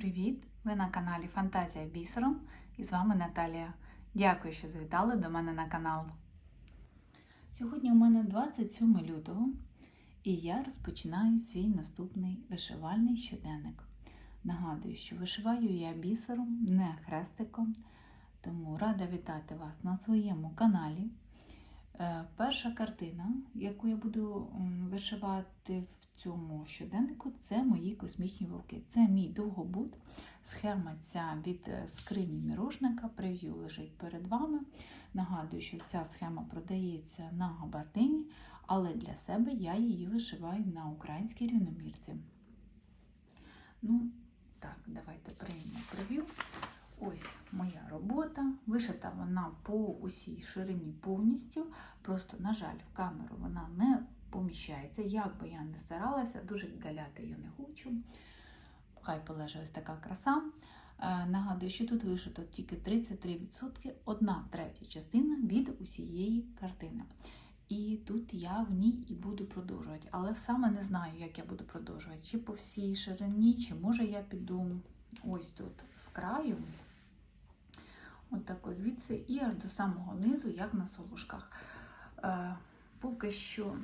привіт! Ви на каналі Фантазія бісером і з вами Наталія. Дякую, що завітали до мене на канал. Сьогодні у мене 27 лютого і я розпочинаю свій наступний вишивальний щоденник. Нагадую, що вишиваю я бісером, не хрестиком, тому рада вітати вас на своєму каналі. Е, Перша картина, яку я буду вишивати в цьому щоденнику, це мої космічні вовки. Це мій довгобут. Схема ця від е, скрині мірошника. Прев'ю лежить перед вами. Нагадую, що ця схема продається на габардині, але для себе я її вишиваю на українській рівномірці. Ну, так, давайте приймемо прев'ю. Ось моя робота. Вишита вона по усій ширині повністю. Просто, на жаль, в камеру вона не поміщається. Як би я не старалася, дуже віддаляти її не хочу. Хай полежить ось така краса. Е, Нагадую, що тут вишито тільки 33%, одна третя частина від усієї картини. І тут я в ній і буду продовжувати. Але саме не знаю, як я буду продовжувати. Чи по всій ширині, чи може я піду ось тут з краю. От так ось звідси і аж до самого низу, як на совушках. Е, поки що,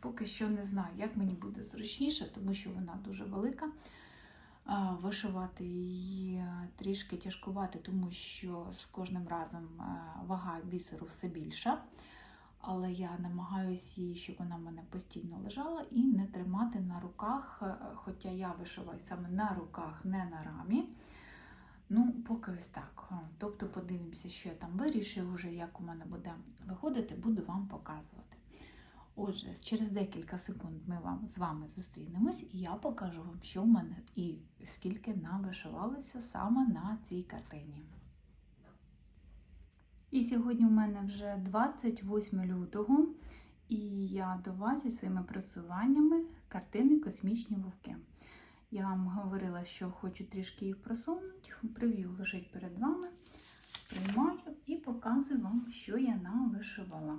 поки що не знаю, як мені буде зручніше, тому що вона дуже велика. Е, вишивати її трішки тяжкувати, тому що з кожним разом е, вага бісеру все більша. Але я намагаюся її, щоб вона в мене постійно лежала і не тримати на руках, е, хоча я вишиваю саме на руках, не на рамі. Ну, поки ось так. Тобто подивимося, що я там вирішую, вже як у мене буде виходити, буду вам показувати. Отже, через декілька секунд ми вам, з вами зустрінемось, і я покажу вам, що в мене і скільки навишивалося саме на цій картині. І сьогодні у мене вже 28 лютого, і я до вас зі своїми просуваннями картини Космічні вовки. Я вам говорила, що хочу трішки їх просунути. Прев'ю лежить перед вами. Приймаю і показую вам, що я навишивала.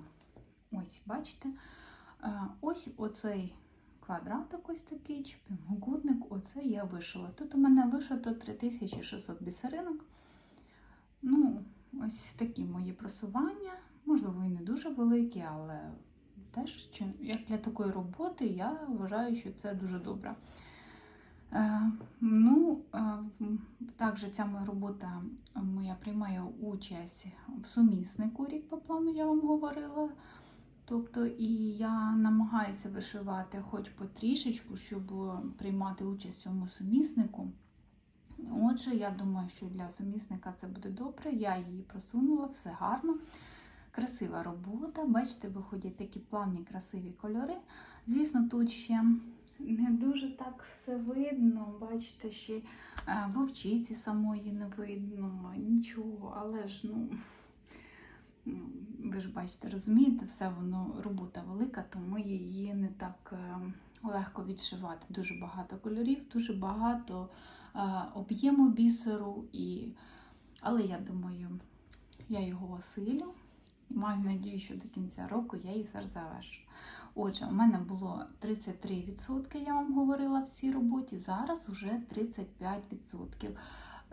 Ось, бачите, Е, ось оцей квадратик ось такий, чи прямокутник, оце я вишила. Тут у мене вишито 3600 бісеринок. Ну, ось такі мої просування. Можливо, і не дуже великі, але теж, як для такої роботи, я вважаю, що це дуже добре. Е, ну, е, також ця моя робота моя приймає участь в суміснику рік по плану, я вам говорила. Тобто, і я намагаюся вишивати хоч потрішечку, щоб приймати участь в цьому суміснику. Отже, я думаю, що для сумісника це буде добре. Я її просунула, все гарно. Красива робота. Бачите, виходять такі плавні, красиві кольори. Звісно, тут ще не дуже так все видно. Бачите, ще е, вовчиці самої не видно, нічого, але ж, ну. Ви ж бачите, розумієте, все воно робота велика, тому її не так е, легко відшивати. Дуже багато кольорів, дуже багато е, об'єму бісеру. І... Але я думаю, я його осилю. Маю надію, що до кінця року я її все завершу. Отже, у мене було 33%, я вам говорила в цій роботі, зараз вже 35%.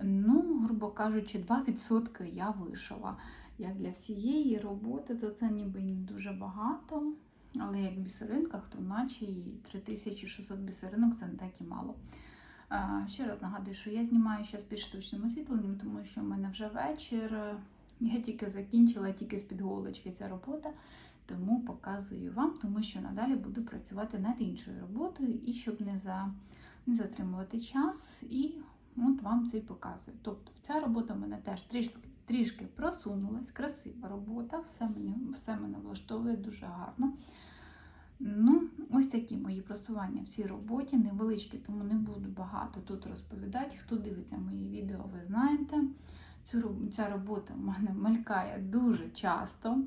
Ну, грубо кажучи, 2% я вишила. Як для всієї роботи, то це ніби не дуже багато. Але як в бісеринках, то наче і 3600 бісеринок це не так і мало. Ще раз нагадую, що я знімаю зараз під штучним освітленням, тому що в мене вже вечір. Я тільки закінчила, тільки з-під голочки ця робота, тому показую вам, тому що надалі буду працювати над іншою роботою і щоб не, за, не затримувати час. І от вам це і показую. Тобто ця робота в мене теж трішки трішки просунулась, красива робота, все мені, все мене влаштовує дуже гарно. Ну, ось такі мої просування в цій роботі, невеличкі, тому не буду багато тут розповідати. Хто дивиться мої відео, ви знаєте. Цю, ця робота в мене мелькає дуже часто,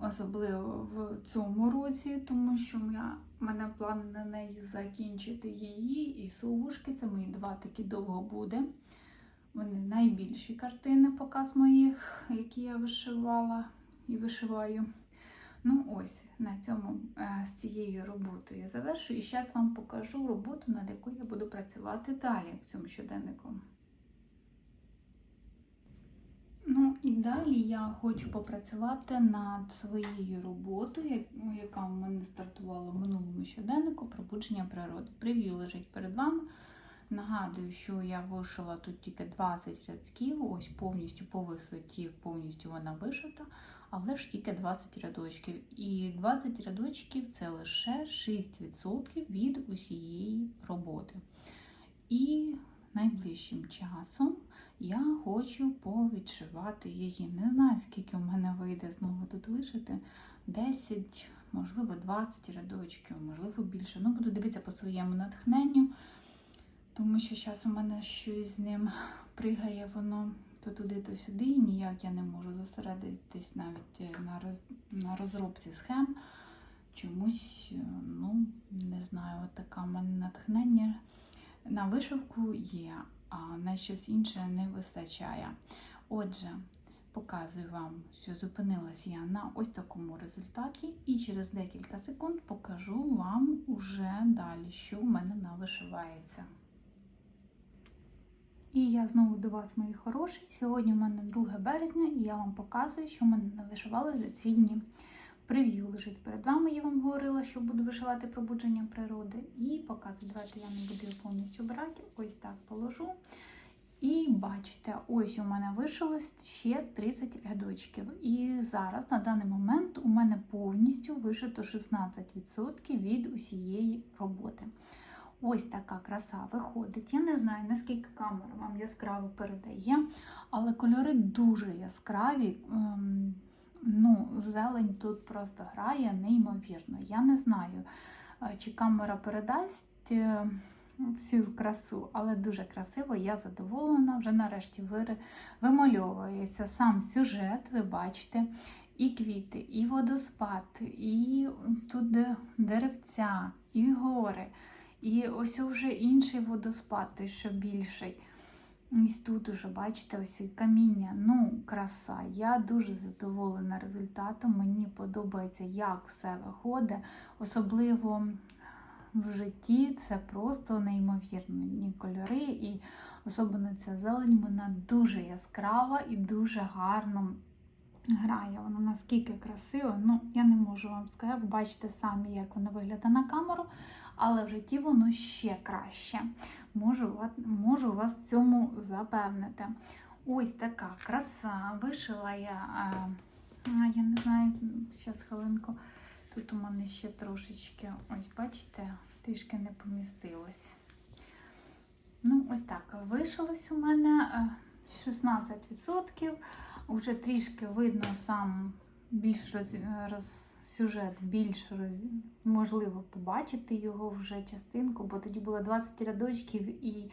особливо в цьому році, тому що я, в мене плани на неї закінчити її і совушки. Це мої два такі довго буде. Вони найбільші картини, показ моїх, які я вишивала і вишиваю. Ну ось на цьому е, з цією роботою я завершую. І зараз вам покажу роботу, над якою я буду працювати далі в цьому щоденнику. Ну і далі я хочу попрацювати над своєю роботою, ну, яка в мене стартувала в минулому щоденнику пробудження природи. Прев'ю лежить перед вами. Нагадую, що я вишила тут тільки 20 рядків, ось повністю по висоті, повністю вона вишита, але ж тільки 20 рядочків. І 20 рядочків це лише 6% від усієї роботи. І найближчим часом я хочу повідшивати її. Не знаю, скільки в мене вийде знову тут вишити. 10, можливо, 20 рядочків, можливо, більше. Ну, буду дивитися по своєму натхненню, тому що зараз у мене щось з ним пригає воно то туди, то сюди. і Ніяк я не можу зосередитись навіть е, на, роз, на розробці схем. Чомусь, е, ну, не знаю, от така в мене натхнення на вишивку є, а на щось інше не вистачає. Отже, показую вам, що зупинилась я на ось такому результаті, і через декілька секунд покажу вам уже далі, що в мене навишивається. І я знову до вас, мої хороші. Сьогодні в мене 2 березня, і я вам показую, що в мене навишивали за ці дні. Прев'ю лежить перед вами, я вам говорила, що буду вишивати пробудження природи. І показую, давайте я не буду його повністю брати. Ось так положу. І бачите, ось у мене вишилось ще 30 рядочків. І зараз, на даний момент, у мене повністю вишито 16% від усієї роботи. Ось така краса виходить. Я не знаю, наскільки камера вам яскраво передає, але кольори дуже яскраві. Ну, зелень тут просто грає неймовірно. Я не знаю, е, чи камера передасть е, всю красу, але дуже красиво, я задоволена. Вже нарешті вимальовується сам сюжет, ви бачите, і квіти, і водоспад, і тут деревця, і гори. І ось вже інший водоспад, той, що більший. Ось тут уже, бачите, ось каміння. Ну, краса. Я дуже задоволена результатом. Мені подобається, як все виходить. Особливо в житті це просто неймовірні кольори. І особливо ця зелень, вона дуже яскрава і дуже гарно грає. Вона наскільки красива. Ну, я не можу вам сказати, ви бачите самі, як вона виглядає на камеру, але в житті воно ще краще. Можу, можу вас в цьому запевнити. Ось така краса. Вишила я, а, я не знаю, зараз хвилинку. Тут у мене ще трошечки, ось бачите, трішки не помістилось. Ну, ось так, вишилось у мене е, 16%. Уже трішки видно сам більш роз, роз, сюжет, більш роз, можливо побачити його вже частинку, бо тоді було 20 рядочків і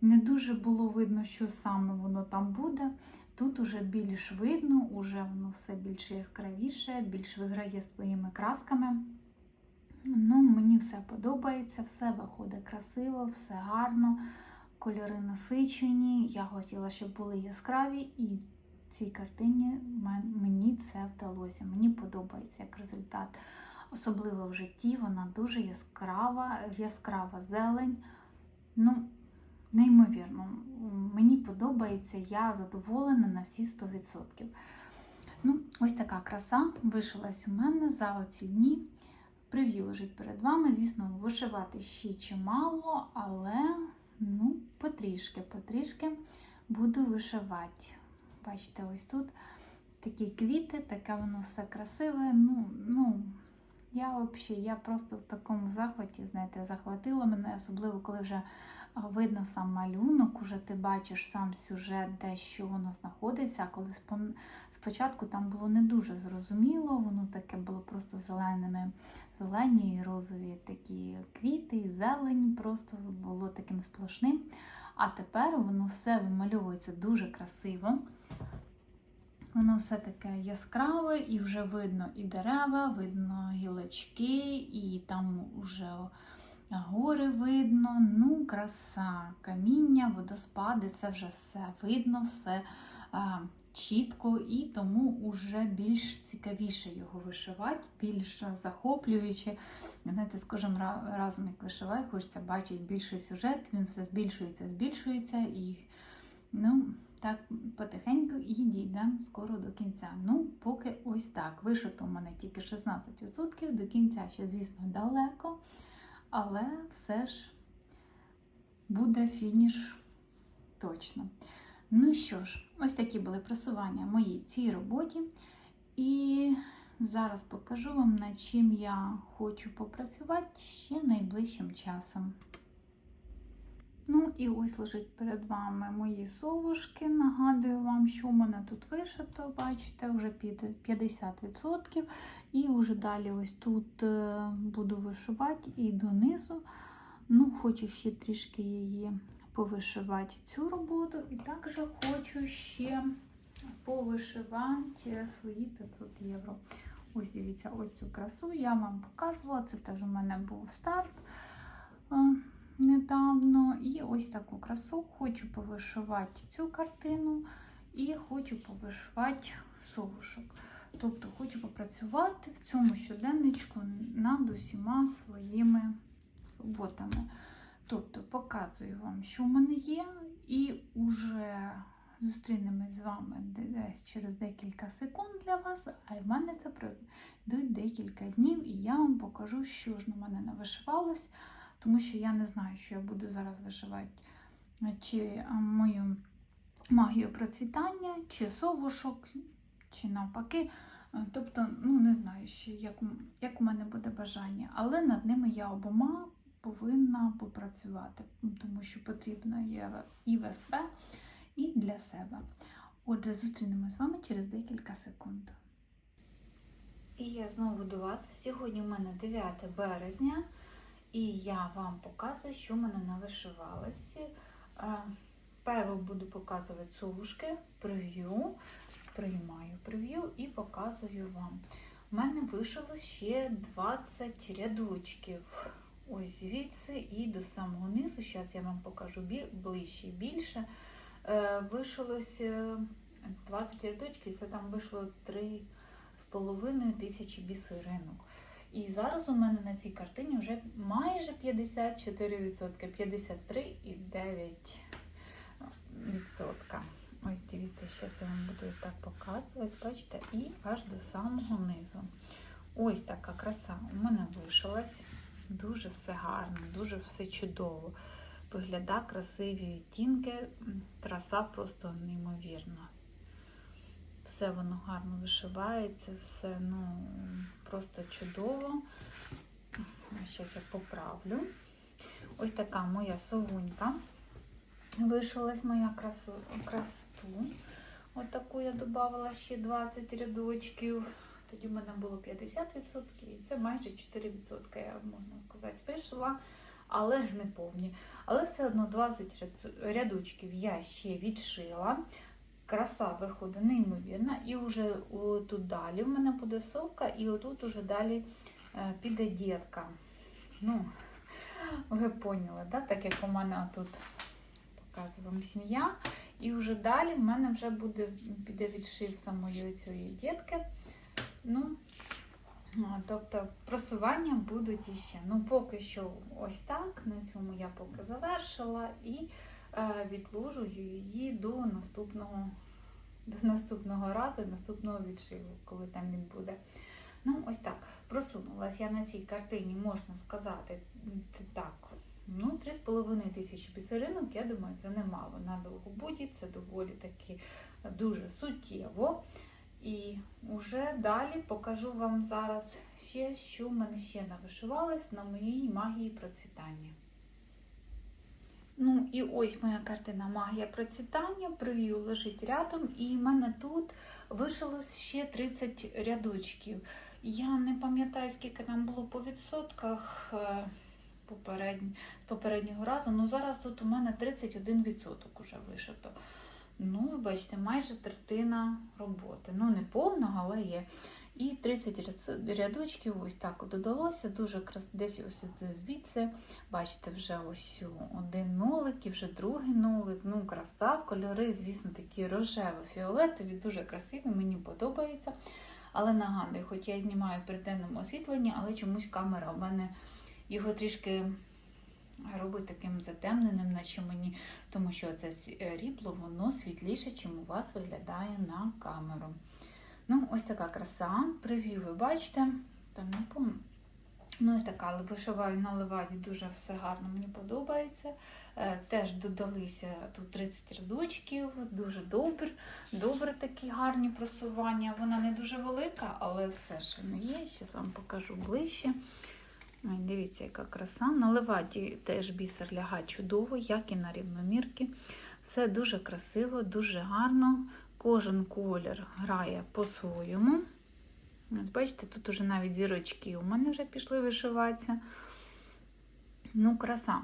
не дуже було видно, що саме воно там буде. Тут уже більш видно, уже воно все більш яскравіше, більш виграє своїми красками. Ну, мені все подобається, все виходить красиво, все гарно, кольори насичені. Я хотіла, щоб були яскраві, і цій картині мені це вдалося. Мені подобається як результат. Особливо в житті вона дуже яскрава, яскрава зелень. Ну, неймовірно, мені подобається, я задоволена на всі 100%. Ну, ось така краса вишилась у мене за оці дні. Прев'ю лежить перед вами. Звісно, вишивати ще чимало, але ну, потрішки, потрішки буду вишивати. Бачите, ось тут такі квіти, таке воно все красиве. Ну, ну, я взагалі, я просто в такому захваті, знаєте, захватило мене, особливо коли вже видно сам малюнок, уже ти бачиш сам сюжет, де що воно знаходиться. А коли спочатку там було не дуже зрозуміло, воно таке було просто зеленими, зелені і розові такі квіти, і зелень, просто було таким сплошним. А тепер воно все вимальовується дуже красиво. Воно все таке яскраве, і вже видно і дерева, видно гілочки, і там вже гори видно. Ну, краса, каміння, водоспади, це вже все видно, все чітко, і тому вже більш цікавіше його вишивати, більш захоплююче. Знаєте, з кожним разом, як вишиваю, хочеться бачити більший сюжет, він все збільшується, збільшується і ну, так потихеньку і дійдемо скоро до кінця. Ну, поки ось так. Вишито у мене тільки 16%, до кінця ще, звісно, далеко, але все ж буде фініш точно. Ну що ж, ось такі були просування мої в цій роботі. І зараз покажу вам, над чим я хочу попрацювати ще найближчим часом. Ну і ось лежить перед вами мої совушки. Нагадую вам, що в мене тут вишито, бачите, вже під 50%. І вже далі ось тут е, буду вишивати і донизу. Ну, хочу ще трішки її повишивати цю роботу. І також хочу ще повишивати свої 500 євро. Ось дивіться, ось цю красу я вам показувала. Це теж у мене був старт е, недавно. І ось таку красу хочу повишивати цю картину і хочу повишивати совушок. Тобто хочу попрацювати в цьому щоденничку над усіма своїми роботами. Тобто показую вам, що в мене є, і вже зустрінемось з вами десь через декілька секунд для вас, а в мене це пройдуть декілька днів, і я вам покажу, що ж на мене навишивалось, тому що я не знаю, що я буду зараз вишивати, чи мою магію процвітання, чи совушок, чи навпаки. Тобто, ну не знаю ще, як, як у мене буде бажання, але над ними я обома повинна попрацювати, тому що потрібно є і ВСВ, і для себе. Отже, зустрінемось з вами через декілька секунд. І я знову до вас. Сьогодні в мене 9 березня, і я вам показую, що в мене навишивалося. Е, Перво буду показувати совушки, прев'ю, приймаю прев'ю і показую вам. У мене вишило ще 20 рядочків. Ось звідси і до самого низу. Зараз я вам покажу ближче і більше. Е, Вишилось е, 20 рядочків, це там вийшло 3,5 тисячі бісеринок. І зараз у мене на цій картині вже майже 54%, 53,9%. Ось дивіться, зараз я вам буду так показувати, бачите, і аж до самого низу. Ось така краса у мене вишилась. Дуже все гарно, дуже все чудово. Вигляда красиві відтінки, краса просто неймовірна. Все воно гарно вишивається, все ну, просто чудово. Зараз я поправлю. Ось така моя совунька. Вишилась моя красу, красоту. Ось я додавала ще 20 рядочків. Тоді в мене було 50%, і це майже 4%, я можна сказати, вишила, але ж не повні. Але все одно 20 рядочків я ще відшила. Краса виходить неймовірна. І вже тут далі в мене буде совка, і отут уже далі е, піде дітка. Ну, ви поняли, да? так як у мене тут показую вам сім'я. І вже далі в мене вже буде піде відшив самої цієї дітки. Ну, тобто просування будуть іще. Ну, поки що ось так. На цьому я поки завершила і е, відложую її до наступного, до наступного разу, наступного відшиву, коли там він буде. Ну, ось так. Просунулася я на цій картині, можна сказати, так. Ну, 3,5 тисячі бісеринок, я думаю, це немало. На Белгобуді це доволі таки дуже суттєво. І вже далі покажу вам зараз ще, що в мене ще навишивалось на моїй магії процвітання. Ну і ось моя картина Магія процвітання. Прев'ю лежить рядом, і в мене тут вишилось ще 30 рядочків. Я не пам'ятаю, скільки там було по відсотках е, попереднь- попереднього разу, але зараз тут у мене 31% уже вишито. Ну, бачите, майже третина роботи. Ну, не повна, але є. І 30 рядочків ось так додалося. Дуже крас... десь ось звідси. Бачите, вже ось один нолик і вже другий нолик. Ну, краса, кольори, звісно, такі рожево-фіолетові, дуже красиві, мені подобається. Але нагадую, хоч я знімаю при денному освітленні, але чомусь камера у мене його трішки робить таким затемненим, наче мені, тому що це рібло, воно світліше, чим у вас виглядає на камеру. Ну, ось така краса. Прев'ю ви бачите. Там не пам'ятаю. Ну, ось така, вишиваю на леваді дуже все гарно, мені подобається. Е, Теж додалися тут 30 рядочків, дуже добре, добре такі гарні просування. Вона не дуже велика, але все ж не є. Зараз вам покажу ближче. Ой, дивіться, яка краса. На леваді теж бісер лягає чудово, як і на рівномірки. Все дуже красиво, дуже гарно. Кожен колір грає по-своєму. Бачите, тут уже навіть зірочки у мене вже пішли вишиватися. Ну, краса.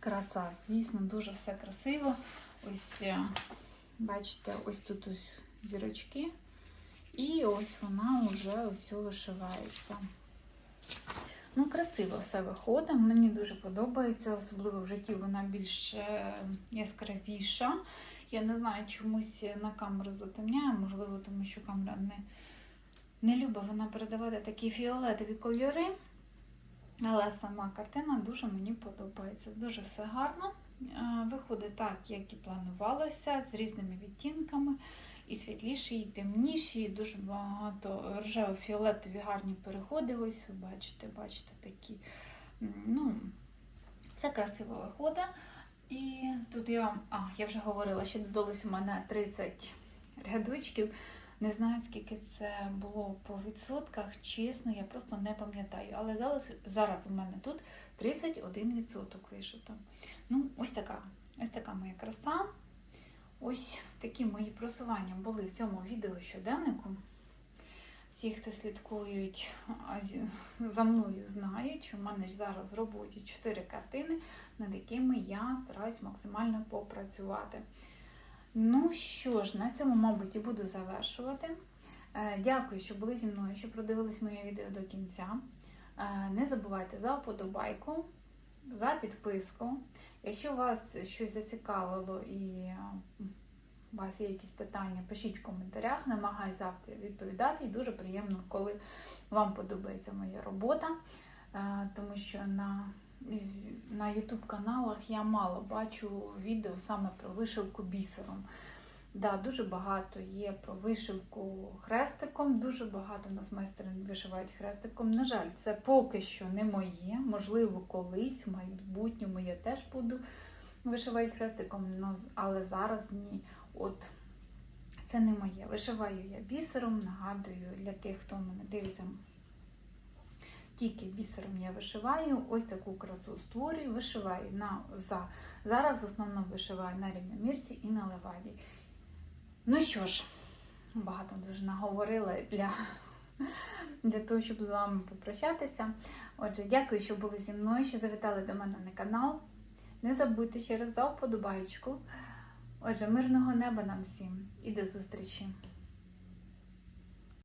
Краса, звісно, дуже все красиво. Ось, е, бачите, ось тут ось зірочки. І ось вона вже ось вишивається. Ну, красиво все виходить. Мені дуже подобається, особливо в житті вона більш е, яскравіша. Я не знаю, чомусь на камеру затемняє, можливо, тому що камера не, не любить вона передавати такі фіолетові кольори. Але сама картина дуже мені подобається. Дуже все гарно. Е, Виходить так, як і планувалося, з різними відтінками. І світліші, і темніші, і дуже багато рожево-фіолетові гарні переходи. Ось ви бачите, бачите такі. Ну, все красиво виходить. І тут я, а, я вже говорила, ще додалось у мене 30 рядочків. Не знаю, скільки це було по відсотках, чесно, я просто не пам'ятаю. Але зараз, зараз у мене тут 31% вишито. Ну, ось така, ось така моя краса. Ось такі мої просування були в цьому відео щоденнику. Всі, хто слідкують за мною, знають, у мене ж зараз в роботі 4 картини, над якими я стараюсь максимально попрацювати. Ну що ж, на цьому, мабуть, і буду завершувати. Е, Дякую, що були зі мною, що продивились моє відео до кінця. Е, Не забувайте за вподобайку, за підписку. Якщо вас щось зацікавило і е, у вас є якісь питання, пишіть в коментарях, намагаюся завжди відповідати. І дуже приємно, коли вам подобається моя робота, Е, тому що на, на YouTube каналах я мало бачу відео саме про вишивку бісером. Да, дуже багато є про вишивку хрестиком, дуже багато в нас майстерин вишивають хрестиком. На жаль, це поки що не моє. Можливо, колись, в майбутньому я теж буду вишивати хрестиком, але зараз ні. От це не моє. Вишиваю я бісером, нагадую для тих, хто мене дивиться. Тільки бісером я вишиваю, ось таку красу створюю, вишиваю на за. Зараз в основному вишиваю на рівномірці і на леваді. Ну що ж, багато дуже наговорила для, для того, щоб з вами попрощатися. Отже, дякую, що були зі мною, що завітали до мене на канал. Не забудьте ще раз за вподобайку. Отже, мирного неба нам всім і до зустрічі!